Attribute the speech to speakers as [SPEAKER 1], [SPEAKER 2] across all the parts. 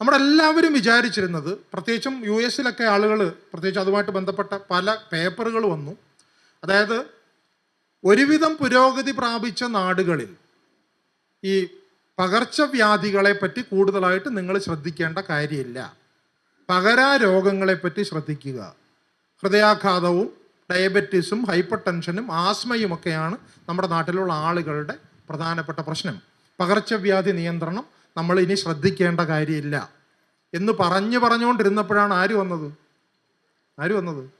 [SPEAKER 1] നമ്മളെല്ലാവരും വിചാരിച്ചിരുന്നത് പ്രത്യേകിച്ചും യു എസിലൊക്കെ ആളുകൾ പ്രത്യേകിച്ച് അതുമായിട്ട് ബന്ധപ്പെട്ട പല പേപ്പറുകൾ വന്നു. അതായത് ഒരുവിധം പുരോഗതി പ്രാപിച്ച നാടുകളിൽ ഈ പകർച്ചവ്യാധികളെ പറ്റി കൂടുതലായിട്ട് നിങ്ങൾ ശ്രദ്ധിക്കേണ്ട കാര്യമില്ല. പകരാ രോഗങ്ങളെ പറ്റി ശ്രദ്ധിക്കുക. ഹൃദയാഘാതവും ഡയബറ്റീസും ഹൈപ്പർ ടെൻഷനും ആസ്മയുമൊക്കെയാണ് നമ്മുടെ നാട്ടിലുള്ള ആളുകളുടെ പ്രധാനപ്പെട്ട പ്രശ്നം. പകർച്ചവ്യാധി നിയന്ത്രണം നമ്മൾ ഇനി ശ്രദ്ധിക്കേണ്ട കാര്യമില്ല എന്ന് പറഞ്ഞു പറഞ്ഞുകൊണ്ടിരുന്നപ്പോഴാണ് ആര് വന്നത്? ആര് വന്നത്?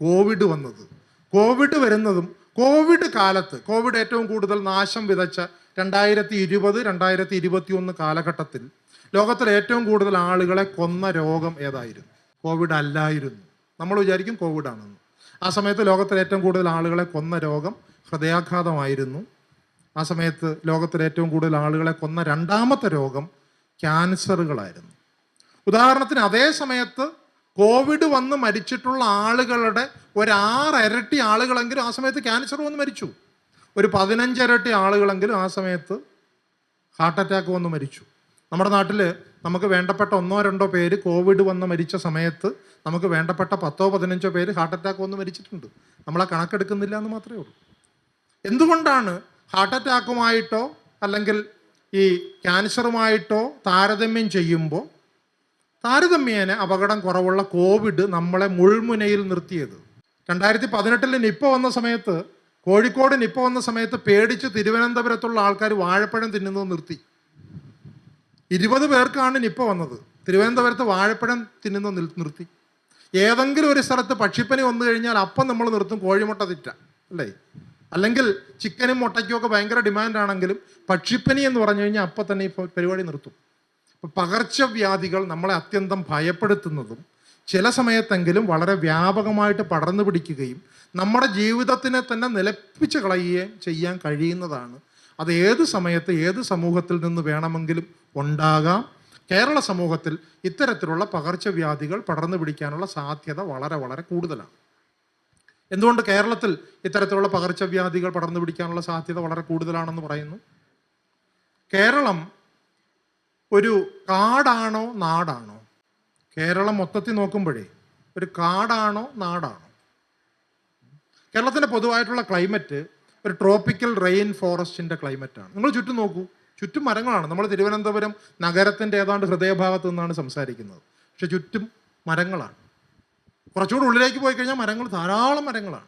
[SPEAKER 1] കോവിഡ് വന്നത്. കോവിഡ് വരുന്നതും കോവിഡ് കാലത്ത് കോവിഡ് ഏറ്റവും കൂടുതൽ നാശം വിതച്ച രണ്ടായിരത്തി ഇരുപത് രണ്ടായിരത്തി ഇരുപത്തി ഒന്ന് കാലഘട്ടത്തിൽ ലോകത്തിലെ ഏറ്റവും കൂടുതൽ ആളുകളെ കൊന്ന രോഗം ഏതായിരുന്നു? കോവിഡ് അല്ലായിരുന്നു. നമ്മൾ വിചാരിക്കും കോവിഡ് ആണെന്ന്. ആ സമയത്ത് ലോകത്തിലെ ഏറ്റവും കൂടുതൽ ആളുകളെ കൊന്ന രോഗം ഹൃദയാഘാതമായിരുന്നു. ആ സമയത്ത് ലോകത്തിലെ ഏറ്റവും കൂടുതൽ ആളുകളെ കൊന്ന രണ്ടാമത്തെ രോഗം ക്യാൻസറുകളായിരുന്നു. ഉദാഹരണത്തിന് അതേ സമയത്ത് കോവിഡ് വന്ന് മരിച്ചിട്ടുള്ള ആളുകളുടെ ഒരു ഒരാറിരട്ടി ആളുകളെങ്കിലും ആ സമയത്ത് ക്യാൻസർ വന്ന് മരിച്ചു. ഒരു പതിനഞ്ചിരട്ടി ആളുകളെങ്കിലും ആ സമയത്ത് ഹാർട്ട് അറ്റാക്ക് വന്ന് മരിച്ചു. നമ്മുടെ നാട്ടിൽ നമുക്ക് വേണ്ടപ്പെട്ട ഒന്നോ രണ്ടോ പേര് കോവിഡ് വന്ന് മരിച്ച സമയത്ത് നമുക്ക് വേണ്ടപ്പെട്ട പത്തോ പതിനഞ്ചോ പേര് ഹാർട്ട് അറ്റാക്ക് വന്ന് മരിച്ചിട്ടുണ്ട്. നമ്മളെ കണക്കെടുക്കുന്നില്ല എന്ന് മാത്രമേ ഉള്ളൂ. എന്തുകൊണ്ടാണ് ഹാർട്ട് അറ്റാക്കുമായിട്ടോ അല്ലെങ്കിൽ ഈ ക്യാൻസറുമായിട്ടോ താരതമ്യം ചെയ്യുമ്പോൾ താരതമ്യേന അപകടം കുറവുള്ള കോവിഡ് നമ്മളെ മുൾമുനയിൽ നിർത്തിയത്. രണ്ടായിരത്തി പതിനെട്ടിൽ നിപ്പ വന്ന സമയത്ത് കോഴിക്കോട് നിപ്പ വന്ന സമയത്ത് പേടിച്ച് തിരുവനന്തപുരത്തുള്ള ആൾക്കാർ വാഴപ്പഴം തിന്നുന്നത് നിർത്തി. ഇരുപത് പേർക്കാണ് നിപ്പ വന്നത്. തിരുവനന്തപുരത്ത് വാഴപ്പഴം തിന്നുന്നത് നിർത്തി. ഏതെങ്കിലും ഒരു സ്ഥലത്ത് പക്ഷിപ്പനി വന്നു കഴിഞ്ഞാൽ അപ്പം നമ്മൾ നിർത്തും കോഴിമുട്ട തിറ്റ. അല്ലേ? അല്ലെങ്കിൽ ചിക്കനും മുട്ടയ്ക്കും ഒക്കെ ഭയങ്കര ഡിമാൻഡ് ആണെങ്കിലും പക്ഷിപ്പനി എന്ന് പറഞ്ഞു കഴിഞ്ഞാൽ അപ്പം തന്നെ ഇപ്പോൾ പരിപാടി നിർത്തും. അപ്പം പകർച്ചവ്യാധികൾ നമ്മളെ അത്യന്തം ഭയപ്പെടുത്തുന്നതും ചില സമയത്തെങ്കിലും വളരെ വ്യാപകമായിട്ട് പടർന്നു പിടിക്കുകയും നമ്മുടെ ജീവിതത്തിനെ തന്നെ നിലപ്പിച്ച് കളയുകയും ചെയ്യാൻ കഴിയുന്നതാണ്. അത് ഏത് സമയത്ത് ഏത് സമൂഹത്തിൽ നിന്ന് വേണമെങ്കിലും ഉണ്ടാകാം. കേരള സമൂഹത്തിൽ ഇത്തരത്തിലുള്ള പകർച്ചവ്യാധികൾ പടർന്നു പിടിക്കാനുള്ള സാധ്യത വളരെ വളരെ കൂടുതലാണ്. എന്തുകൊണ്ട് കേരളത്തിൽ ഇത്തരത്തിലുള്ള പകർച്ചവ്യാധികൾ പടർന്നു പിടിക്കാനുള്ള സാധ്യത വളരെ കൂടുതലാണെന്ന് പറയുന്നു? കേരളം ഒരു കാടാണോ നാടാണോ? കേരളം മൊത്തത്തിൽ നോക്കുമ്പോഴേ ഒരു കാടാണോ നാടാണോ? കേരളത്തിന്റെ പൊതുവായിട്ടുള്ള ക്ലൈമറ്റ് ഒരു ട്രോപ്പിക്കൽ റെയിൻ ഫോറസ്റ്റിന്റെ ക്ലൈമറ്റാണ്. നിങ്ങൾ ചുറ്റും നോക്കൂ. ചുറ്റും മരങ്ങളാണ്. നമ്മൾ തിരുവനന്തപുരം നഗരത്തിന്റെ ഏതാണ്ട് ഹൃദയഭാഗത്തു നിന്നാണ് സംസാരിക്കുന്നത്. പക്ഷെ ചുറ്റും മരങ്ങളാണ്. കുറച്ചുകൂടി ഉള്ളിലേക്ക് പോയി കഴിഞ്ഞാൽ മരങ്ങൾ ധാരാളം മരങ്ങളാണ്.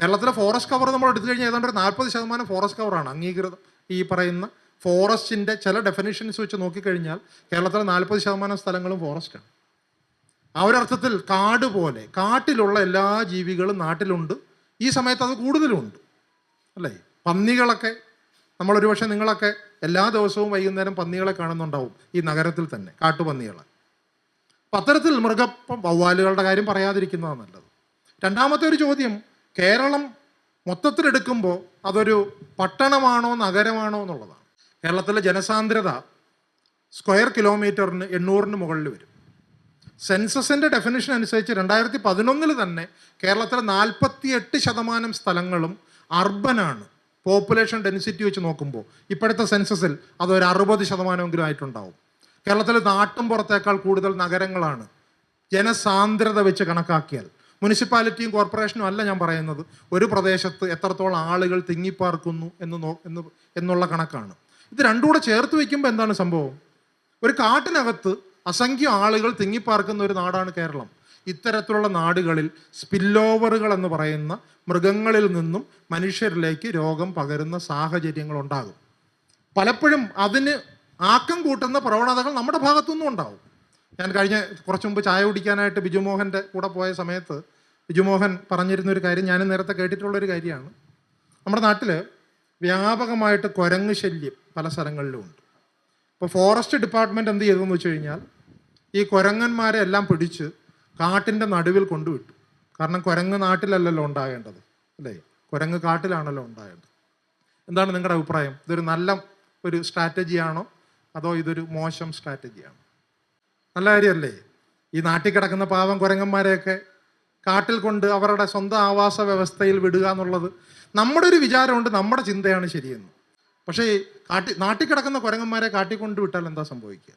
[SPEAKER 1] കേരളത്തിലെ ഫോറസ്റ്റ് കവർ നമ്മൾ എടുത്തു കഴിഞ്ഞാൽ ഏതാണ്ട് ഒരു നാൽപ്പത് ശതമാനം ഫോറസ്റ്റ് കവറാണ് അംഗീകൃതം ഈ പറയുന്ന ഫോറസ്റ്റിന്റെ ചില ഡെഫിനേഷൻസ് വെച്ച് നോക്കിക്കഴിഞ്ഞാൽ കേരളത്തിലെ നാൽപ്പത് ശതമാനം സ്ഥലങ്ങളും ഫോറസ്റ്റാണ് ആ ഒരർത്ഥത്തിൽ കാട് പോലെ കാട്ടിലുള്ള എല്ലാ ജീവികളും നാട്ടിലുണ്ട്. ഈ സമയത്ത് അത് കൂടുതലുണ്ട്. അല്ലേ? പന്നികളൊക്കെ നമ്മളൊരു പക്ഷേ നിങ്ങളൊക്കെ എല്ലാ ദിവസവും വൈകുന്നേരം പന്നികളെ കാണുന്നുണ്ടാവും ഈ നഗരത്തിൽ തന്നെ കാട്ടുപന്നികളെ. അപ്പം അത്തരത്തിൽ മൃഗ വവ്വാലുകളുടെ കാര്യം പറയാതിരിക്കുന്നതാണ് നല്ലത്. രണ്ടാമത്തെ ഒരു ചോദ്യം കേരളം മൊത്തത്തിലെടുക്കുമ്പോൾ അതൊരു പട്ടണമാണോ നഗരമാണോ എന്നുള്ളതാണ്. കേരളത്തിലെ ജനസാന്ദ്രത സ്ക്വയർ കിലോമീറ്ററിന് എണ്ണൂറിന് മുകളിൽ വരും. സെൻസസിന്റെ ഡെഫിനിഷൻ അനുസരിച്ച് രണ്ടായിരത്തി പതിനൊന്നിൽ തന്നെ കേരളത്തിലെ നാൽപ്പത്തി എട്ട് ശതമാനം സ്ഥലങ്ങളും അർബനാണ് പോപ്പുലേഷൻ ഡെൻസിറ്റി വെച്ച് നോക്കുമ്പോൾ ഇപ്പോഴത്തെ സെൻസസിൽ അതൊരു അറുപത് ശതമാനമെങ്കിലും ആയിട്ടുണ്ടാവും. കേരളത്തിൽ നാട്ടും പുറത്തേക്കാൾ കൂടുതൽ നഗരങ്ങളാണ് ജനസാന്ദ്രത വെച്ച് കണക്കാക്കിയാൽ. മുനിസിപ്പാലിറ്റിയും കോർപ്പറേഷനും അല്ല ഞാൻ പറയുന്നത്. ഒരു പ്രദേശത്ത് എത്രത്തോളം ആളുകൾ തിങ്ങിപ്പാർക്കുന്നു എന്ന് നോ എന്ന് എന്നുള്ള കണക്കാണ്. ഇത് രണ്ടും കൂടെ ചേർത്ത് വയ്ക്കുമ്പോൾ എന്താണ് സംഭവം? ഒരു കാട്ടിനകത്ത് അസംഖ്യം ആളുകൾ തിങ്ങിപ്പാർക്കുന്ന ഒരു നാടാണ് കേരളം. ഇത്തരത്തിലുള്ള നാടുകളിൽ സ്പില്ലോവറുകൾ എന്ന് പറയുന്ന മൃഗങ്ങളിൽ നിന്നും മനുഷ്യരിലേക്ക് രോഗം പകരുന്ന സാഹചര്യങ്ങൾ ഉണ്ടാകും. പലപ്പോഴും അതിന് ആക്കം കൂട്ടുന്ന പ്രവണതകൾ നമ്മുടെ ഭാഗത്തുനിന്നും ഉണ്ടാവും. ഞാൻ കഴിഞ്ഞ കുറച്ച് മുമ്പ് ചായ കുടിക്കാനായിട്ട് ബിജുമോഹന്റെ കൂടെ പോയ സമയത്ത് ബിജുമോഹൻ പറഞ്ഞിരുന്ന ഒരു കാര്യം ഞാനും നേരത്തെ കേട്ടിട്ടുള്ളൊരു കാര്യമാണ്. നമ്മുടെ നാട്ടിൽ വ്യാപകമായിട്ട് കുരങ്ങ് ശല്യം പല സ്ഥലങ്ങളിലും ഉണ്ട്. ഇപ്പോൾ ഫോറസ്റ്റ് ഡിപ്പാർട്ട്മെന്റ് എന്ത് ചെയ്തതെന്ന് വെച്ച് കഴിഞ്ഞാൽ ഈ കുരങ്ങന്മാരെ എല്ലാം പിടിച്ച് കാട്ടിന്റെ നടുവിൽ കൊണ്ടുവിട്ടു. കാരണം കുരങ്ങ് നാട്ടിലല്ലല്ലോ ഉണ്ടാകേണ്ടത് അല്ലേ? കുരങ്ങ് കാട്ടിലാണല്ലോ ഉണ്ടാകേണ്ടത്. എന്താണ് നിങ്ങളുടെ അഭിപ്രായം? ഇതൊരു നല്ല ഒരു സ്ട്രാറ്റജിയാണോ? അതോ ഇതൊരു മോശം സ്ട്രാറ്റജിയാണ്? നല്ല കാര്യമല്ലേ? ഈ നാട്ടിൽ കിടക്കുന്ന പാവം കുരങ്ങന്മാരെയൊക്കെ കാട്ടിൽ കൊണ്ട് അവരുടെ സ്വന്തം ആവാസ വ്യവസ്ഥയിൽ വിടുക എന്നുള്ളത് നമ്മുടെ ഒരു വിചാരമുണ്ട് നമ്മുടെ ചിന്തയാണ് ശരിയെന്ന്. പക്ഷേ കാട്ടി നാട്ടിൽ കിടക്കുന്ന കുരങ്ങന്മാരെ കാട്ടിൽ കൊണ്ട് വിട്ടാൽ എന്താ സംഭവിക്കുക?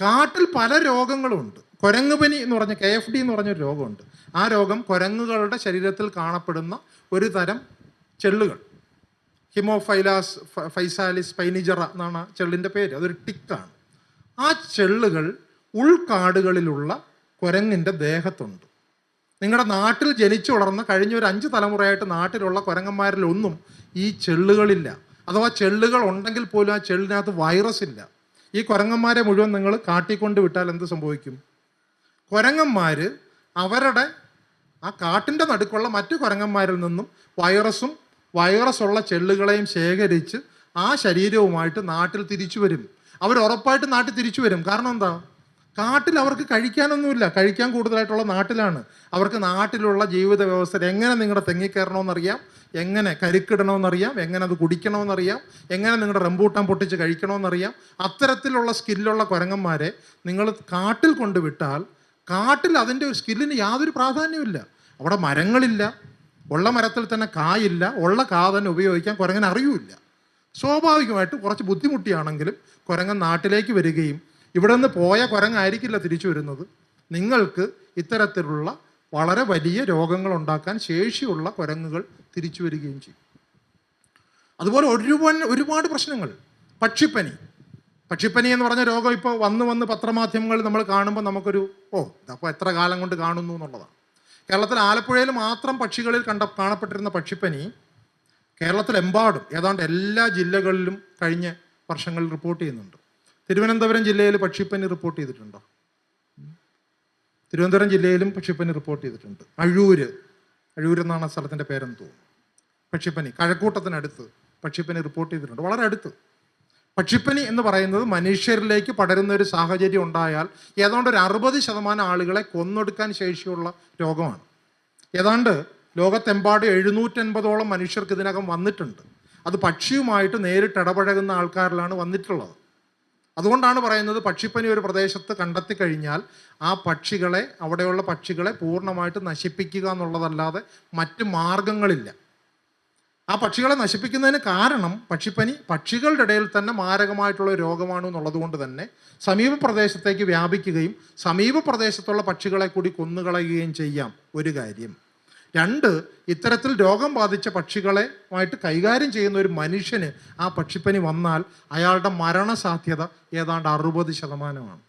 [SPEAKER 1] കാട്ടിൽ പല രോഗങ്ങളുമുണ്ട് കുരങ്ങ് പനി എന്ന് പറഞ്ഞ കെ എഫ് ഡി എന്ന് പറഞ്ഞൊരു രോഗമുണ്ട്. ആ രോഗം കുരങ്ങുകളുടെ ശരീരത്തിൽ കാണപ്പെടുന്ന ഒരു തരം ചെള്ളുകൾ. ഹിമോഫൈലാസ് ഫൈസാലിസ് പൈനിജറ എന്നാണ് ചെള്ളിന്റെ പേര്. അതൊരു ടിക്കാണ്. ആ ചെള്ളുകൾ ഉൾക്കാടുകളിലുള്ള കുരങ്ങിന്റെ ദേഹത്തുണ്ട്. നിങ്ങളുടെ നാട്ടിൽ ജനിച്ചു വളർന്ന കഴിഞ്ഞ ഒരു അഞ്ച് തലമുറയായിട്ട് നാട്ടിലുള്ള കുരങ്ങന്മാരിലൊന്നും ഈ ചെള്ളുകളില്ല. അഥവാ ചെള്ളുകൾ ഉണ്ടെങ്കിൽ പോലും ആ ചെള്ളിനകത്ത് വൈറസ് ഇല്ല. ഈ കുരങ്ങന്മാരെ മുഴുവൻ നിങ്ങൾ കാട്ടിക്കൊണ്ട് വിട്ടാൽ എന്ത് സംഭവിക്കും? കുരങ്ങന്മാർ അവരുടെ ആ കാട്ടിന്റെ നടുക്കുള്ള മറ്റു കുരങ്ങന്മാരിൽ നിന്നും വൈറസും വൈറസ് ഉള്ള ചെള്ളുകളെയും ശേഖരിച്ച് ആ ശരീരവുമായിട്ട് നാട്ടിൽ തിരിച്ചു വരും. അവർ ഉറപ്പായിട്ട് നാട്ടിൽ തിരിച്ചു വരും. കാരണം എന്താ? കാട്ടിൽ അവർക്ക് കഴിക്കാനൊന്നുമില്ല. കഴിക്കാൻ കൂടുതലായിട്ടുള്ള നാട്ടിലാണ്. അവർക്ക് നാട്ടിലുള്ള ജീവിത വ്യവസ്ഥ എങ്ങനെ നിങ്ങളുടെ തെങ്ങിക്കയറണമെന്നറിയാം എങ്ങനെ കരുക്കിടണമെന്നറിയാം എങ്ങനെ അത് കുടിക്കണമെന്നറിയാം എങ്ങനെ നിങ്ങളുടെ റംബൂട്ടാൻ പൊട്ടിച്ച് കഴിക്കണമെന്നറിയാം അത്തരത്തിലുള്ള സ്കില്ലുള്ള കുരങ്ങന്മാരെ നിങ്ങൾ കാട്ടിൽ കൊണ്ടുവിട്ടാൽ കാട്ടിൽ അതിന്റെ ഒരു സ്കില്ലിന് യാതൊരു പ്രാധാന്യമില്ല അവിടെ മരങ്ങളില്ല. ഉള്ള മരത്തിൽ തന്നെ കായില്ല ഉള്ള കാ തന്നെ ഉപയോഗിക്കാൻ കുരങ്ങൻ അറിയൂല്ല. സ്വാഭാവികമായിട്ട് കുറച്ച് ബുദ്ധിമുട്ടിയാണെങ്കിലും കുരങ്ങൻ നാട്ടിലേക്ക് വരികയും ഇവിടെ നിന്ന് പോയ കുരങ്ങായിരിക്കില്ല തിരിച്ചു വരുന്നത്. നിങ്ങൾക്ക് ഇത്തരത്തിലുള്ള വളരെ വലിയ രോഗങ്ങൾ ഉണ്ടാക്കാൻ ശേഷിയുള്ള കുരങ്ങുകൾ തിരിച്ചു വരികയും ചെയ്യും. അതുപോലെ ഒരുപാട് ഒരുപാട് പ്രശ്നങ്ങൾ. പക്ഷിപ്പനി. പക്ഷിപ്പനി എന്ന് പറഞ്ഞ രോഗം ഇപ്പോൾ വന്ന് വന്ന് പത്രമാധ്യമങ്ങളിൽ നമ്മൾ കാണുമ്പോൾ നമുക്കൊരു ഓ അപ്പോൾ എത്ര കാലം കൊണ്ട് കാണുന്നു എന്നുള്ളതാണ്. കേരളത്തിൽ ആലപ്പുഴയിൽ മാത്രം പക്ഷികളിൽ കണ്ട കാണപ്പെട്ടിരുന്ന പക്ഷിപ്പനി കേരളത്തിലെമ്പാടും ഏതാണ്ട് എല്ലാ ജില്ലകളിലും കഴിഞ്ഞ വർഷങ്ങളിൽ റിപ്പോർട്ട് ചെയ്യുന്നുണ്ട്. തിരുവനന്തപുരം ജില്ലയിൽ പക്ഷിപ്പനി റിപ്പോർട്ട് ചെയ്തിട്ടുണ്ടോ? തിരുവനന്തപുരം ജില്ലയിലും പക്ഷിപ്പനി റിപ്പോർട്ട് ചെയ്തിട്ടുണ്ട്. അഴൂര് അഴൂർ എന്നാണ് സ്ഥലത്തിന്റെ പേരെന്ന് തോന്നുന്നു. പക്ഷിപ്പനി കഴക്കൂട്ടത്തിനടുത്ത് പക്ഷിപ്പനി റിപ്പോർട്ട് ചെയ്തിട്ടുണ്ട്. വളരെ അടുത്ത്. പക്ഷിപ്പനി എന്ന് പറയുന്നത് മനുഷ്യരിലേക്ക് പടരുന്ന ഒരു സാഹചര്യം ഉണ്ടായാൽ ഏതാണ്ട് ഒരു അറുപത് ശതമാനം ആളുകളെ കൊന്നൊടുക്കാൻ ശേഷിയുള്ള രോഗമാണ്. ഏതാണ്ട് ലോകത്തെമ്പാട് എഴുന്നൂറ്റൻപതോളം മനുഷ്യർക്ക് ഇതിനകം വന്നിട്ടുണ്ട്. അത് പക്ഷിയുമായിട്ട് നേരിട്ട് ഇടപഴകുന്ന ആൾക്കാരിലാണ് വന്നിട്ടുള്ളത്. അതുകൊണ്ടാണ് പറയുന്നത് പക്ഷിപ്പനി ഒരു പ്രദേശത്ത് കണ്ടെത്തി കഴിഞ്ഞാൽ ആ പക്ഷികളെ അവിടെയുള്ള പക്ഷികളെ പൂർണമായിട്ട് നശിപ്പിക്കുക എന്നുള്ളതല്ലാതെ മറ്റ് മാർഗങ്ങളില്ല. ആ പക്ഷികളെ നശിപ്പിക്കുന്നതിന് കാരണം പക്ഷിപ്പനി പക്ഷികളുടെ ഇടയിൽ തന്നെ മാരകമായിട്ടുള്ള രോഗമാണ് എന്നുള്ളത് കൊണ്ട് തന്നെ സമീപ പ്രദേശത്തേക്ക് വ്യാപിക്കുകയും സമീപ പ്രദേശത്തുള്ള പക്ഷികളെ കൂടി കൊന്നുകളയുകയും ചെയ്യാം. ഒരു കാര്യം രണ്ട് ഇത്തരത്തിൽ രോഗം ബാധിച്ച പക്ഷികളെ ആയിട്ട് കൈകാര്യം ചെയ്യുന്ന ഒരു മനുഷ്യന് ആ പക്ഷിപ്പനി വന്നാൽ അയാളുടെ മരണസാധ്യത ഏതാണ്ട് അറുപത് ശതമാനമാണ്.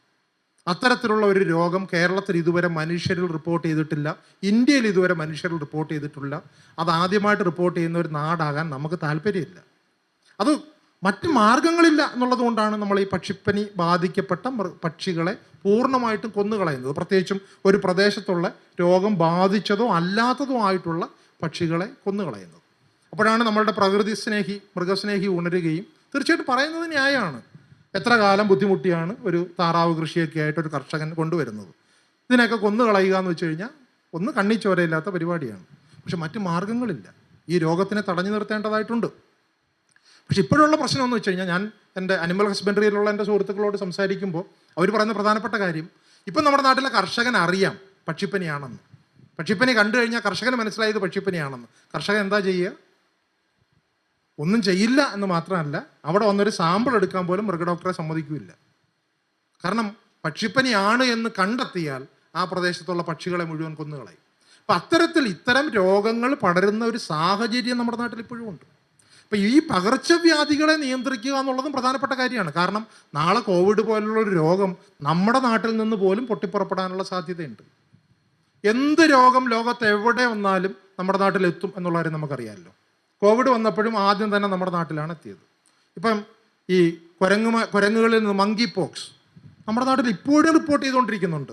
[SPEAKER 1] അത്തരത്തിലുള്ള ഒരു രോഗം കേരളത്തിൽ ഇതുവരെ മനുഷ്യരിൽ റിപ്പോർട്ട് ചെയ്തിട്ടില്ല. ഇന്ത്യയിൽ ഇതുവരെ മനുഷ്യരിൽ റിപ്പോർട്ട് ചെയ്തിട്ടില്ല. അത് ആദ്യമായിട്ട് റിപ്പോർട്ട് ചെയ്യുന്ന ഒരു നാടാകാൻ നമുക്ക് താല്പര്യമില്ല. അത് മറ്റ് മാർഗങ്ങളില്ല എന്നുള്ളത് കൊണ്ടാണ് നമ്മൾ ഈ പക്ഷിപ്പനി ബാധിക്കപ്പെട്ട പക്ഷികളെ പൂർണമായിട്ടും കൊന്നുകളയുന്നത്. പ്രത്യേകിച്ചും ഒരു പ്രദേശത്തുള്ള രോഗം ബാധിച്ചതോ അല്ലാത്തതോ ആയിട്ടുള്ള പക്ഷികളെ കൊന്നുകളയുന്നത്. അപ്പോഴാണ് നമ്മളുടെ പ്രകൃതി സ്നേഹി മൃഗസ്നേഹി ഉണരുകയും തീർച്ചയായിട്ടും പറയുന്നത് ന്യായമാണ്. എത്ര കാലം ബുദ്ധിമുട്ടിയാണ് ഒരു താറാവ് കൃഷിയൊക്കെ ആയിട്ട് ഒരു കർഷകൻ കൊണ്ടുവരുന്നത്? ഇതിനെയൊക്കെ കൊന്നു കളയുക എന്ന് വെച്ച് കഴിഞ്ഞാൽ ഒന്ന് കണ്ണിച്ചോരയില്ലാത്ത പരിപാടിയാണ്. പക്ഷെ മറ്റു മാർഗങ്ങളില്ല. ഈ രോഗത്തിനെ തടഞ്ഞു നിർത്തേണ്ടതായിട്ടുണ്ട്. പക്ഷെ ഇപ്പോഴുള്ള പ്രശ്നം എന്ന് വെച്ച് കഴിഞ്ഞാൽ ഞാൻ എന്റെ അനിമൽ ഹസ്ബൻഡറിയിലുള്ള എന്റെ സുഹൃത്തുക്കളോട് സംസാരിക്കുമ്പോൾ അവർ പറയുന്ന പ്രധാനപ്പെട്ട കാര്യം ഇപ്പം നമ്മുടെ നാട്ടിലെ കർഷകൻ അറിയാം പക്ഷിപ്പനിയാണെന്ന്. പക്ഷിപ്പനി കണ്ടു കഴിഞ്ഞാൽ കർഷകന് മനസ്സിലായത് പക്ഷിപ്പനിയാണെന്ന്. കർഷകൻ എന്താ ചെയ്യുക? ഒന്നും ചെയ്യില്ല എന്ന് മാത്രമല്ല അവിടെ വന്നൊരു സാമ്പിൾ എടുക്കാൻ പോലും മൃഗഡോക്ടറെ സമ്മതിക്കില്ല. കാരണം പക്ഷിപ്പനിയാണ് എന്ന് കണ്ടെത്തിയാൽ ആ പ്രദേശത്തുള്ള പക്ഷികളെ മുഴുവൻ കൊന്നുകളയും. അപ്പം അത്തരത്തിൽ ഇത്തരം രോഗങ്ങൾ പടരുന്ന ഒരു സാഹചര്യം നമ്മുടെ നാട്ടിൽ ഇപ്പോഴും ഉണ്ട്. അപ്പം ഈ പകർച്ചവ്യാധികളെ നിയന്ത്രിക്കുക എന്നുള്ളതും പ്രധാനപ്പെട്ട കാര്യമാണ്. കാരണം നാളെ കോവിഡ് പോലുള്ള ഒരു രോഗം നമ്മുടെ നാട്ടിൽ നിന്ന് പോലും പൊട്ടിപ്പുറപ്പെടാനുള്ള സാധ്യതയുണ്ട്. എന്ത് രോഗം ലോകത്ത് എവിടെ വന്നാലും നമ്മുടെ നാട്ടിൽ എത്തും എന്നുള്ള കാര്യം നമുക്കറിയാമല്ലോ. കോവിഡ് വന്നപ്പോഴും ആദ്യം തന്നെ നമ്മുടെ നാട്ടിലാണ് എത്തിയത്. ഇപ്പം ഈ കുരങ്ങ് കുരങ്ങുകളിൽ നിന്ന് മങ്കി പോക്സ് നമ്മുടെ നാട്ടിൽ ഇപ്പോഴും റിപ്പോർട്ട് ചെയ്തുകൊണ്ടിരിക്കുന്നുണ്ട്.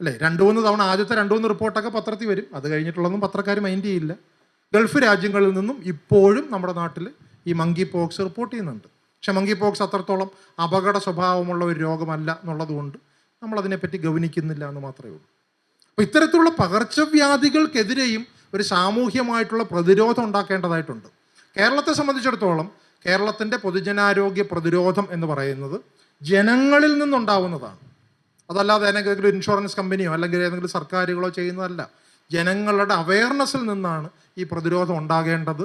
[SPEAKER 1] അല്ലേ? രണ്ട് മൂന്ന് തവണ ആദ്യത്തെ രണ്ട് മൂന്ന് റിപ്പോർട്ടൊക്കെ പത്രത്തിൽ വരും. അത് കഴിഞ്ഞിട്ടുള്ളതൊന്നും പത്രക്കാർ മൈൻഡ് ചെയ്യില്ല. ഗൾഫ് രാജ്യങ്ങളിൽ നിന്നും ഇപ്പോഴും നമ്മുടെ നാട്ടിൽ ഈ മങ്കി പോക്സ് റിപ്പോർട്ട് ചെയ്യുന്നുണ്ട്. പക്ഷെ മങ്കി പോക്സ് അത്രത്തോളം അപകട സ്വഭാവമുള്ള ഒരു രോഗമല്ല എന്നുള്ളതുകൊണ്ട് നമ്മളതിനെപ്പറ്റി ഗവനിക്കുന്നില്ല എന്ന് മാത്രമേ ഉള്ളൂ. അപ്പോൾ ഇത്തരത്തിലുള്ള പകർച്ചവ്യാധികൾക്കെതിരെയും ഒരു സാമൂഹ്യമായിട്ടുള്ള പ്രതിരോധം ഉണ്ടാക്കേണ്ടതായിട്ടുണ്ട്. കേരളത്തെ സംബന്ധിച്ചിടത്തോളം കേരളത്തിന്റെ പൊതുജനാരോഗ്യ പ്രതിരോധം എന്ന് പറയുന്നത് ജനങ്ങളിൽ നിന്നുണ്ടാവുന്നതാണ്. അതല്ലാതെ ഏതെങ്കിലും ഇൻഷുറൻസ് കമ്പനിയോ അല്ലെങ്കിൽ ഏതെങ്കിലും സർക്കാരുകളോ ചെയ്യുന്നതല്ല. ജനങ്ങളുടെ അവയർനെസ്സിൽ നിന്നാണ് ഈ പ്രതിരോധം ഉണ്ടാകേണ്ടത്.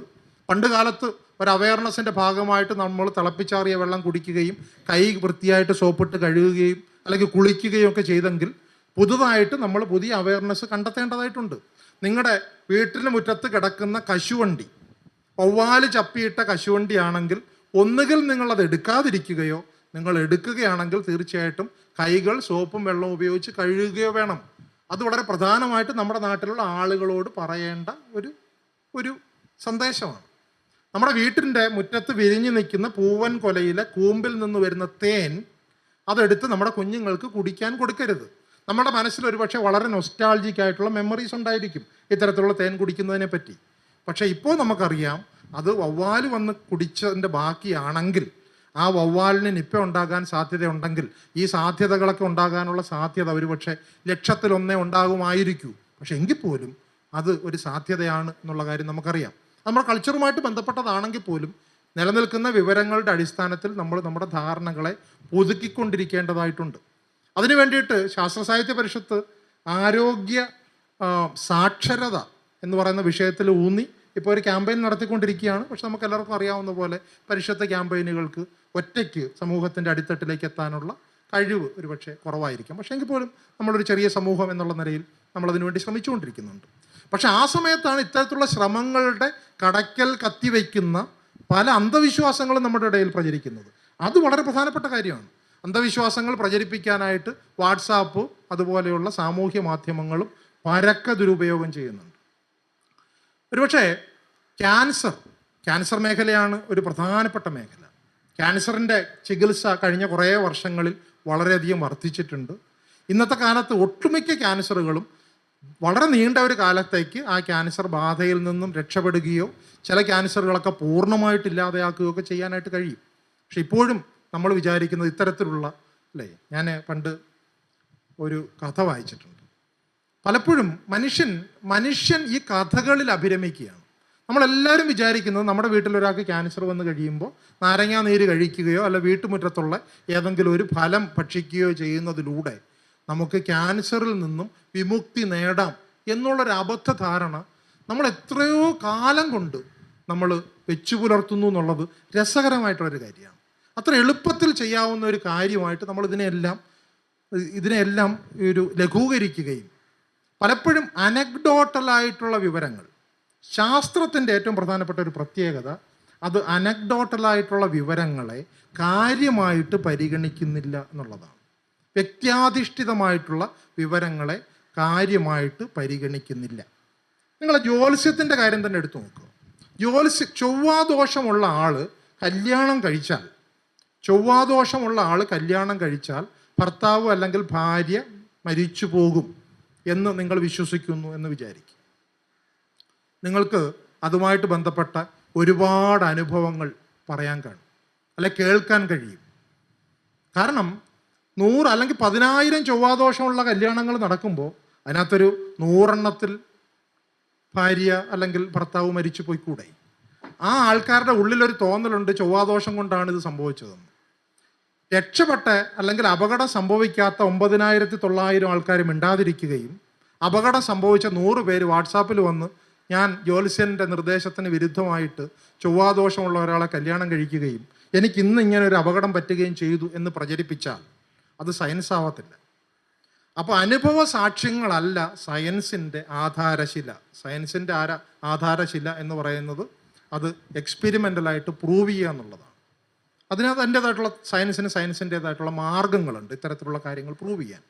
[SPEAKER 1] പണ്ട് കാലത്ത് ഒരു അവയർനെസ്സിന്റെ ഭാഗമായിട്ട് നമ്മൾ തിളപ്പിച്ചാറിയ വെള്ളം കുടിക്കുകയും കൈ വൃത്തിയായിട്ട് സോപ്പിട്ട് കഴുകുകയും അല്ലെങ്കിൽ കുളിക്കുകയും ഒക്കെ ചെയ്തെങ്കിൽ പുതുതായിട്ട് നമ്മൾ പുതിയ അവയർനെസ് കണ്ടെത്തേണ്ടതായിട്ടുണ്ട്. നിങ്ങളുടെ വീട്ടിന് മുറ്റത്ത് കിടക്കുന്ന കശുവണ്ടി വവ്വാൽ ചപ്പിയിട്ട കശുവണ്ടിയാണെങ്കിൽ ഒന്നുകിൽ നിങ്ങളത് എടുക്കാതിരിക്കുകയോ നിങ്ങൾ എടുക്കുകയാണെങ്കിൽ തീർച്ചയായിട്ടും കൈകൾ സോപ്പും വെള്ളവും ഉപയോഗിച്ച് കഴുകുകയോ വേണം. അത് വളരെ പ്രധാനമായിട്ട് നമ്മുടെ നാട്ടിലുള്ള ആളുകളോട് പറയേണ്ട ഒരു ഒരു സന്ദേശമാണ്. നമ്മുടെ വീട്ടിന്റെ മുറ്റത്ത് വിരിഞ്ഞു നിൽക്കുന്ന പൂവൻ കൊലയിലെ കൂമ്പിൽ നിന്ന് വരുന്ന തേൻ അതെടുത്ത് നമ്മുടെ കുഞ്ഞുങ്ങൾക്ക് കുടിക്കാൻ കൊടുക്കരുത്. നമ്മുടെ മനസ്സിൽ ഒരുപക്ഷെ വളരെ നൊസ്റ്റാൾജിക് ആയിട്ടുള്ള മെമ്മറീസ് ഉണ്ടായിരിക്കും ഇത്തരത്തിലുള്ള തേൻ കുടിക്കുന്നതിനെ പറ്റി. പക്ഷേ ഇപ്പോൾ നമുക്കറിയാം അത് വവ്വാൽ വന്ന് കുടിച്ചതിന്റെ ബാക്കിയാണെങ്കിൽ ആ വവ്വാലിന് നിപ്പ ഉണ്ടാകാൻ സാധ്യതയുണ്ടെങ്കിൽ ഈ സാധ്യതകളൊക്കെ ഉണ്ടാകാനുള്ള സാധ്യത ഒരുപക്ഷെ ലക്ഷത്തിലൊന്നേ ഉണ്ടാകുമായിരിക്കൂ. പക്ഷെ എങ്കിൽ പോലും അത് ഒരു സാധ്യതയാണ് എന്നുള്ള കാര്യം നമുക്കറിയാം. നമ്മുടെ കൾച്ചറുമായിട്ട് ബന്ധപ്പെട്ടതാണെങ്കിൽ പോലും നിലനിൽക്കുന്ന വിവരങ്ങളുടെ അടിസ്ഥാനത്തിൽ നമ്മൾ നമ്മുടെ ധാരണകളെ പുതുക്കിക്കൊണ്ടിരിക്കേണ്ടതായിട്ടുണ്ട്. അതിനു വേണ്ടിയിട്ട് ശാസ്ത്ര സാഹിത്യ പരിഷത്ത് ആരോഗ്യ സാക്ഷരത എന്ന് പറയുന്ന വിഷയത്തിൽ ഊന്നി. ഇപ്പോൾ ഒരു ക്യാമ്പയിൻ നടത്തിക്കൊണ്ടിരിക്കുകയാണ്. പക്ഷെ നമുക്ക് എല്ലാവർക്കും അറിയാവുന്ന പോലെ പരിഷത്ത് ക്യാമ്പയിനുകൾക്ക് ഒറ്റയ്ക്ക് സമൂഹത്തിന്റെ അടിത്തട്ടിലേക്ക് എത്താനുള്ള കഴിവ് ഒരുപക്ഷെ കുറവായിരിക്കും. പക്ഷേ എങ്കിൽ പോലും നമ്മളൊരു ചെറിയ സമൂഹം എന്നുള്ള നിലയിൽ നമ്മളതിനു വേണ്ടി ശ്രമിച്ചുകൊണ്ടിരിക്കുന്നുണ്ട്. പക്ഷെ ആ സമയത്താണ് ഇത്തരത്തിലുള്ള ശ്രമങ്ങളുടെ കടയ്ക്കൽ കത്തിവെക്കുന്ന പല അന്ധവിശ്വാസങ്ങളും നമ്മുടെ ഇടയിൽ പ്രചരിക്കുന്നത്. അത് വളരെ പ്രധാനപ്പെട്ട കാര്യമാണ്. അന്ധവിശ്വാസങ്ങൾ പ്രചരിപ്പിക്കാനായിട്ട് വാട്സാപ്പ് അതുപോലെയുള്ള സാമൂഹ്യ മാധ്യമങ്ങളും പരക്കെ ദുരുപയോഗം ചെയ്യുന്നുണ്ട്. ഒരുപക്ഷെ ക്യാൻസർ ക്യാൻസർ മേഖലയാണ് ഒരു പ്രധാനപ്പെട്ട മേഖല. ക്യാൻസറിന്റെ ചികിത്സ കഴിഞ്ഞ കുറേ വർഷങ്ങളിൽ വളരെയധികം വർദ്ധിച്ചിട്ടുണ്ട്. ഇന്നത്തെ കാലത്ത് ഒട്ടുമിക്ക ക്യാൻസറുകളും വളരെ നീണ്ട ഒരു കാലത്തേക്ക് ആ ക്യാൻസർ ബാധയിൽ നിന്നും രക്ഷപ്പെടുകയോ ചില ക്യാൻസറുകളൊക്കെ പൂർണമായിട്ട് ഇല്ലാതെയാക്കുകയോ ഒക്കെ ചെയ്യാനായിട്ട് കഴിയും. പക്ഷെ ഇപ്പോഴും നമ്മൾ വിചാരിക്കുന്നത് ഇത്തരത്തിലുള്ള അല്ലേ? ഞാൻ പണ്ട് ഒരു കഥ വായിച്ചിട്ടുണ്ട്. പലപ്പോഴും മനുഷ്യൻ മനുഷ്യൻ ഈ കഥകളിൽ അഭിരമിക്കുകയാണ്. നമ്മളെല്ലാവരും വിചാരിക്കുന്നത് നമ്മുടെ വീട്ടിൽ ഒരാൾക്ക് ക്യാൻസർ വന്ന് കഴിയുമ്പോൾ നാരങ്ങാ നീര് കഴിക്കുകയോ അല്ല വീട്ടുമുറ്റത്തുള്ള ഏതെങ്കിലും ഒരു ഫലം ഭക്ഷിക്കുകയോ ചെയ്യുന്നതിലൂടെ നമുക്ക് ക്യാൻസറിൽ നിന്നും വിമുക്തി നേടാം എന്നുള്ളൊരു അബദ്ധ ധാരണ നമ്മൾ എത്രയോ കാലം കൊണ്ട് നമ്മൾ വെച്ചു പുലർത്തുന്നു എന്നുള്ളത് രസകരമായിട്ടുള്ളൊരു കാര്യമാണ്. അത്ര എളുപ്പത്തിൽ ചെയ്യാവുന്ന ഒരു കാര്യമായിട്ട് നമ്മൾ ഇതിനെയെല്ലാം ഇതിനെയെല്ലാം ഒരു ലഘൂകരിക്കുകയും പലപ്പോഴും അനക്ഡോട്ടലായിട്ടുള്ള വിവരങ്ങൾ. ശാസ്ത്രത്തിന്റെ ഏറ്റവും പ്രധാനപ്പെട്ട ഒരു പ്രത്യേകത അത് അനക്ഡോട്ടലായിട്ടുള്ള വിവരങ്ങളെ കാര്യമായിട്ട് പരിഗണിക്കുന്നില്ല എന്നുള്ളതാണ്. വ്യക്തിയാധിഷ്ഠിതമായിട്ടുള്ള വിവരങ്ങളെ കാര്യമായിട്ട് പരിഗണിക്കുന്നില്ല. നിങ്ങൾ ജ്യോത്സ്യത്തിന്റെ കാര്യം തന്നെ എടുത്തു നോക്കുക ജ്യോത്സ്യ ചൊവ്വാദോഷമുള്ള ആൾ കല്യാണം കഴിച്ചാൽ ചൊവ്വാദോഷമുള്ള ആൾ കല്യാണം കഴിച്ചാൽ ഭർത്താവ് അല്ലെങ്കിൽ ഭാര്യ മരിച്ചു പോകും എന്ന് നിങ്ങൾ വിശ്വസിക്കുന്നു എന്ന് വിചാരിക്കും. നിങ്ങൾക്ക് അതുമായിട്ട് ബന്ധപ്പെട്ട ഒരുപാട് അനുഭവങ്ങൾ പറയാൻ കാണും. അല്ലെ കേൾക്കാൻ കഴിയും. കാരണം നൂറ് അല്ലെങ്കിൽ പതിനായിരം ചൊവ്വാദോഷമുള്ള കല്യാണങ്ങൾ നടക്കുമ്പോൾ അതിനകത്തൊരു നൂറെണ്ണത്തിൽ ഭാര്യ അല്ലെങ്കിൽ ഭർത്താവ് മരിച്ചു പോയിക്കൂടെ? ആ ആൾക്കാരുടെ ഉള്ളിലൊരു തോന്നലുണ്ട് ചൊവ്വാദോഷം കൊണ്ടാണ് ഇത് സംഭവിച്ചതെന്ന്. രക്ഷപ്പെട്ട അല്ലെങ്കിൽ അപകടം സംഭവിക്കാത്ത ഒമ്പതിനായിരത്തി തൊള്ളായിരം ആൾക്കാർ മിണ്ടാതിരിക്കുകയും അപകടം സംഭവിച്ച നൂറ് പേര് വാട്സാപ്പിൽ വന്ന് ഞാൻ ജ്യോത്സ്യന്റെ നിർദ്ദേശത്തിന് വിരുദ്ധമായിട്ട് ചൊവ്വാദോഷമുള്ള ഒരാളെ കല്യാണം കഴിക്കുകയും എനിക്ക് ഇന്ന് ഇങ്ങനെ ഒരു അപകടം പറ്റുകയും ചെയ്തു എന്ന് പ്രചരിപ്പിച്ചാൽ അത് സയൻസ് ആവത്തില്ല. അപ്പോൾ അനുഭവ സാക്ഷ്യങ്ങളല്ല സയൻസിന്റെ ആധാരശില. സയൻസിന്റെ ആര ആധാരശില എന്ന് പറയുന്നത് അത് എക്സ്പെരിമെന്റലായിട്ട് പ്രൂവ് ചെയ്യുക എന്നുള്ളതാണ്. അതിനകത്ത് അതിന്റേതായിട്ടുള്ള സയൻസിന് സയൻസിന്റേതായിട്ടുള്ള മാർഗങ്ങളുണ്ട് ഇത്തരത്തിലുള്ള കാര്യങ്ങൾ പ്രൂവ് ചെയ്യാൻ.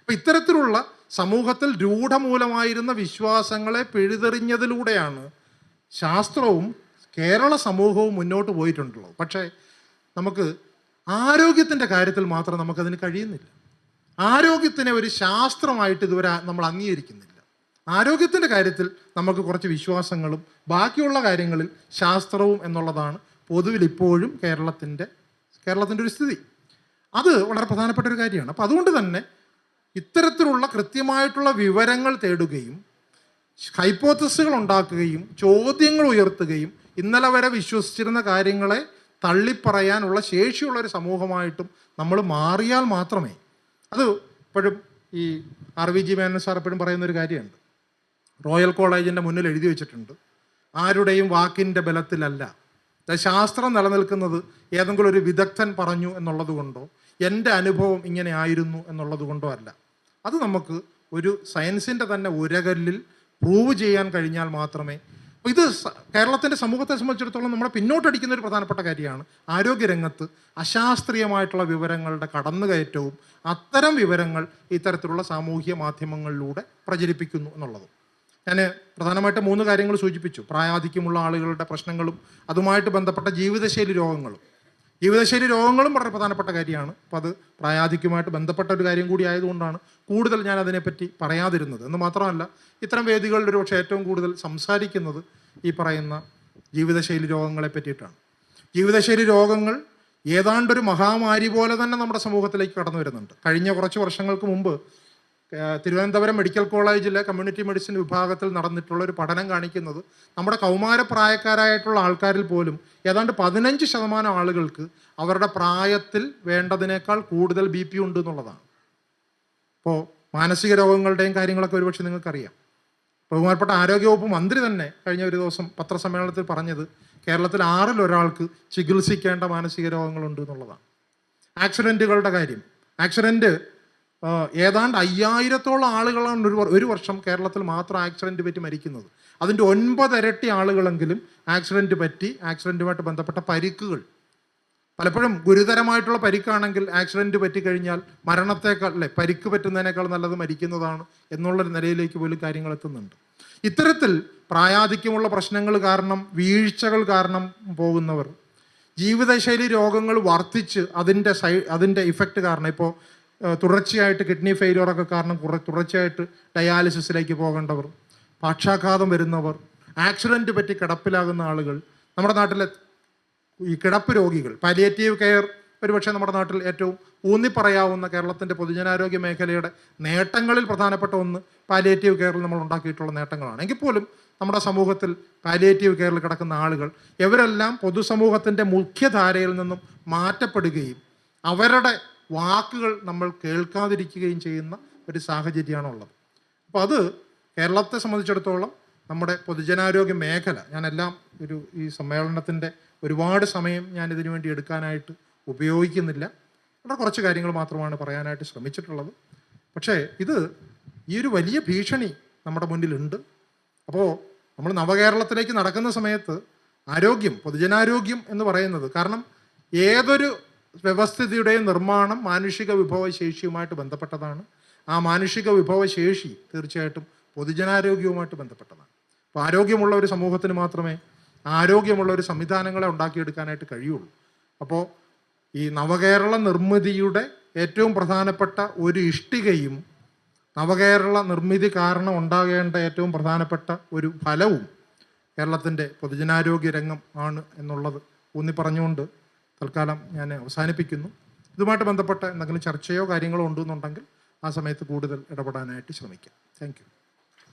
[SPEAKER 1] അപ്പം ഇത്തരത്തിലുള്ള സമൂഹത്തിൽ രൂഢമൂലമായിരുന്ന വിശ്വാസങ്ങളെ പിഴുതെറിഞ്ഞതിലൂടെയാണ് ശാസ്ത്രവും കേരള സമൂഹവും മുന്നോട്ട് പോയിട്ടുണ്ടുള്ളത് പക്ഷേ നമുക്ക് ആരോഗ്യത്തിന്റെ കാര്യത്തിൽ മാത്രം നമുക്കതിന് കഴിയുന്നില്ല. ആരോഗ്യത്തിനെ ഒരു ശാസ്ത്രമായിട്ട് ഇതുവരെ നമ്മൾ അംഗീകരിക്കുന്നില്ല. ആരോഗ്യത്തിന്റെ കാര്യത്തിൽ നമുക്ക് കുറച്ച് വിശ്വാസങ്ങളും ബാക്കിയുള്ള കാര്യങ്ങളിൽ ശാസ്ത്രവും എന്നുള്ളതാണ് പൊതുവിൽ ഇപ്പോഴും കേരളത്തിന്റെ കേരളത്തിന്റെ ഒരു സ്ഥിതി. അത് വളരെ പ്രധാനപ്പെട്ട ഒരു കാര്യമാണ്. അപ്പം അതുകൊണ്ട് തന്നെ ഇത്തരത്തിലുള്ള കൃത്യമായിട്ടുള്ള വിവരങ്ങൾ തേടുകയും ഹൈപ്പോത്തസുകൾ ഉണ്ടാക്കുകയും ചോദ്യങ്ങൾ ഉയർത്തുകയും ഇന്നലെ വരെ വിശ്വസിച്ചിരുന്ന കാര്യങ്ങളെ തള്ളിപ്പറയാനുള്ള ശേഷിയുള്ള ഒരു സമൂഹമായിട്ടും നമ്മൾ മാറിയാൽ മാത്രമേ അത് ഇപ്പോഴും ഈ R V G Menon sir എപ്പോഴും പറയുന്ന ഒരു കാര്യമുണ്ട്. റോയൽ കോളേജിന്റെ മുന്നിൽ എഴുതി വെച്ചിട്ടുണ്ട്. ആരുടെയും വാക്കിന്റെ ബലത്തിലല്ല. ശാസ്ത്രം നിലനിൽക്കുന്നത് ഏതെങ്കിലും ഒരു വിദഗ്ധൻ പറഞ്ഞു എന്നുള്ളത് കൊണ്ടോ എന്റെ അനുഭവം ഇങ്ങനെ ആയിരുന്നു എന്നുള്ളത് കൊണ്ടോ അല്ല. അത് നമുക്ക് ഒരു സയൻസിന്റെ തന്നെ ഉരകല്ലിൽ പ്രൂവ് ചെയ്യാൻ കഴിഞ്ഞാൽ മാത്രമേ ഇത് കേരളത്തിന്റെ സമൂഹത്തെ സംബന്ധിച്ചിടത്തോളം നമ്മളെ പിന്നോട്ടടിക്കുന്ന ഒരു പ്രധാനപ്പെട്ട കാര്യമാണ് ആരോഗ്യരംഗത്ത് അശാസ്ത്രീയമായിട്ടുള്ള വിവരങ്ങളുടെ കടന്നുകയറ്റവും അത്തരം വിവരങ്ങൾ ഇത്തരത്തിലുള്ള സാമൂഹ്യ മാധ്യമങ്ങളിലൂടെ പ്രചരിപ്പിക്കുന്നു എന്നുള്ളത്. ഞാൻ പ്രധാനമായിട്ട് മൂന്ന് കാര്യങ്ങൾ സൂചിപ്പിച്ചു. പ്രായാധിക്യമുള്ള ആളുകളുടെ പ്രശ്നങ്ങളും അതുമായിട്ട് ബന്ധപ്പെട്ട ജീവിതശൈലി രോഗങ്ങളും. ജീവിതശൈലി രോഗങ്ങളും വളരെ പ്രധാനപ്പെട്ട കാര്യമാണ്. അപ്പോൾ അത് പ്രായാധിക്യമായിട്ട് ബന്ധപ്പെട്ട ഒരു കാര്യം കൂടി ആയതുകൊണ്ടാണ് കൂടുതൽ ഞാൻ അതിനെപ്പറ്റി പറയാതിരുന്നത്. എന്ന് മാത്രമല്ല ഇത്തരം വേദികളിൽ ഒരു പക്ഷേ ഏറ്റവും കൂടുതൽ സംസാരിക്കുന്നത് ഈ പറയുന്ന ജീവിതശൈലി രോഗങ്ങളെ പറ്റിയിട്ടാണ്. ജീവിതശൈലി രോഗങ്ങൾ ഏതാണ്ടൊരു മഹാമാരി പോലെ തന്നെ നമ്മുടെ സമൂഹത്തിലേക്ക് കടന്നു വരുന്നുണ്ട്. കഴിഞ്ഞ കുറച്ച് വർഷങ്ങൾക്ക് മുമ്പ് തിരുവനന്തപുരം മെഡിക്കൽ കോളേജിലെ കമ്മ്യൂണിറ്റി മെഡിസിൻ വിഭാഗത്തിൽ നടന്നിട്ടുള്ള ഒരു പഠനം കാണിക്കുന്നത് നമ്മുടെ കൗമാരപ്രായക്കാരായിട്ടുള്ള ആൾക്കാരിൽ പോലും ഏതാണ്ട് പതിനഞ്ച് ശതമാനം ആളുകൾക്ക് അവരുടെ പ്രായത്തിൽ വേണ്ടതിനേക്കാൾ കൂടുതൽ ബി പി ഉണ്ട് എന്നുള്ളതാണ്. ഇപ്പോൾ മാനസിക രോഗങ്ങളുടെയും കാര്യങ്ങളൊക്കെ ഒരുപക്ഷെ നിങ്ങൾക്കറിയാം. ബഹുമാനപ്പെട്ട ആരോഗ്യവകുപ്പ് മന്ത്രി തന്നെ കഴിഞ്ഞ ഒരു ദിവസം പത്രസമ്മേളനത്തിൽ പറഞ്ഞത് കേരളത്തിൽ ആറിൽ ഒരാൾക്ക് ചികിത്സിക്കേണ്ട മാനസിക രോഗങ്ങളുണ്ട് എന്നുള്ളതാണ്. ആക്സിഡന്റുകളുടെ കാര്യം. ആക്സിഡന്റ് ഏതാണ്ട് അയ്യായിരത്തോളം ആളുകളാണ് ഒരു ഒരു വർഷം കേരളത്തിൽ മാത്രം ആക്സിഡന്റ് പറ്റി മരിക്കുന്നത്. അതിന്റെ ഒൻപതിരട്ടി ആളുകളെങ്കിലും ആക്സിഡന്റ് പറ്റി ആക്സിഡന്റുമായിട്ട് ബന്ധപ്പെട്ട പരിക്കുകൾ. പലപ്പോഴും ഗുരുതരമായിട്ടുള്ള പരിക്കാണെങ്കിൽ ആക്സിഡന്റ് പറ്റിക്കഴിഞ്ഞാൽ മരണത്തേക്കാൾ അല്ലെ പരിക്ക് പറ്റുന്നതിനേക്കാൾ നല്ലത് മരിക്കുന്നതാണ് എന്നുള്ളൊരു നിലയിലേക്ക് പോലും കാര്യങ്ങൾ എത്തുന്നുണ്ട്. ഇത്തരത്തിൽ പ്രായാധിക്യമുള്ള പ്രശ്നങ്ങൾ കാരണം വീഴ്ചകൾ കാരണം പോകുന്നവർ ജീവിതശൈലി രോഗങ്ങൾ വർദ്ധിച്ച് അതിന്റെ സൈ അതിന്റെ ഇഫക്റ്റ് കാരണം ഇപ്പോൾ തുടർച്ചയായിട്ട് കിഡ്നി ഫെയിലിയറൊക്കെ കാരണം കുറേ തുടർച്ചയായിട്ട് ഡയാലിസിസിലേക്ക് പോകേണ്ടവർ പക്ഷാഘാതം വരുന്നവർ ആക്സിഡന്റ് പറ്റി കിടപ്പിലാകുന്ന ആളുകൾ നമ്മുടെ നാട്ടിലെ ഈ കിടപ്പ് രോഗികൾ പാലിയേറ്റീവ് കെയർ ഒരുപക്ഷെ നമ്മുടെ നാട്ടിൽ ഏറ്റവും ഊന്നിപ്പറയാവുന്ന കേരളത്തിന്റെ പൊതുജനാരോഗ്യ മേഖലയുടെ നേട്ടങ്ങളിൽ പ്രധാനപ്പെട്ട ഒന്ന് പാലിയേറ്റീവ് കെയറിൽ നമ്മൾ ഉണ്ടാക്കിയിട്ടുള്ള നേട്ടങ്ങളാണ്. എങ്കിൽ പോലും നമ്മുടെ സമൂഹത്തിൽ പാലിയേറ്റീവ് കെയറിൽ കിടക്കുന്ന ആളുകൾ ഇവരെല്ലാം പൊതുസമൂഹത്തിന്റെ മുഖ്യധാരയിൽ നിന്നും മാറ്റപ്പെടുകയും അവരുടെ വാക്കുകൾ നമ്മൾ കേൾക്കാതിരിക്കുകയും ചെയ്യുന്ന ഒരു സാഹചര്യമാണുള്ളത്. അപ്പോൾ അത് കേരളത്തെ സംബന്ധിച്ചിടത്തോളം നമ്മുടെ പൊതുജനാരോഗ്യ മേഖല ഞാനെല്ലാം ഒരു ഈ സമ്മേളനത്തിന്റെ ഒരുപാട് സമയം ഞാൻ ഇതിനു വേണ്ടി എടുക്കാനായിട്ട് ഉപയോഗിക്കുന്നില്ല. ഇവിടെ കുറച്ച് കാര്യങ്ങൾ മാത്രമാണ് പറയാനായിട്ട് ശ്രമിച്ചിട്ടുള്ളത്. പക്ഷേ ഇത് ഈ ഒരു വലിയ ഭീഷണി നമ്മുടെ മുന്നിലുണ്ട്. അപ്പോൾ നമ്മൾ നവകേരളത്തിലേക്ക് നടക്കുന്ന സമയത്ത് ആരോഗ്യം പൊതുജനാരോഗ്യം എന്ന് പറയുന്നത് കാരണം ഏതൊരു വ്യവസ്ഥിതിയുടെയും നിർമ്മാണം മാനുഷിക വിഭവശേഷിയുമായിട്ട് ബന്ധപ്പെട്ടതാണ്. ആ മാനുഷിക വിഭവശേഷി തീർച്ചയായിട്ടും പൊതുജനാരോഗ്യവുമായിട്ട് ബന്ധപ്പെട്ടതാണ്. അപ്പോൾ ആരോഗ്യമുള്ള ഒരു സമൂഹത്തിന് മാത്രമേ ആരോഗ്യമുള്ള ഒരു സംവിധാനങ്ങളെ ഉണ്ടാക്കിയെടുക്കാനായിട്ട് കഴിയുള്ളൂ. അപ്പോൾ ഈ നവകേരള നിർമ്മിതിയുടെ ഏറ്റവും പ്രധാനപ്പെട്ട ഒരു ഇഷ്ടികയും നവകേരള നിർമ്മിതി കാരണം ഉണ്ടാകേണ്ട ഏറ്റവും പ്രധാനപ്പെട്ട ഒരു ഫലവും കേരളത്തിന്റെ പൊതുജനാരോഗ്യ രംഗം ആണ് എന്നുള്ളത് ഊന്നി പറഞ്ഞുകൊണ്ട് തൽക്കാലം ഞാൻ അവസാനിപ്പിക്കുന്നു. ഇതുമായിട്ട് ബന്ധപ്പെട്ട എന്തെങ്കിലും ചർച്ചയോ കാര്യങ്ങളോ ഉണ്ടെന്നുണ്ടെങ്കിൽ ആ സമയത്ത് കൂടുതൽ ഇടപെടാനായിട്ട് ശ്രമിക്കാം. താങ്ക്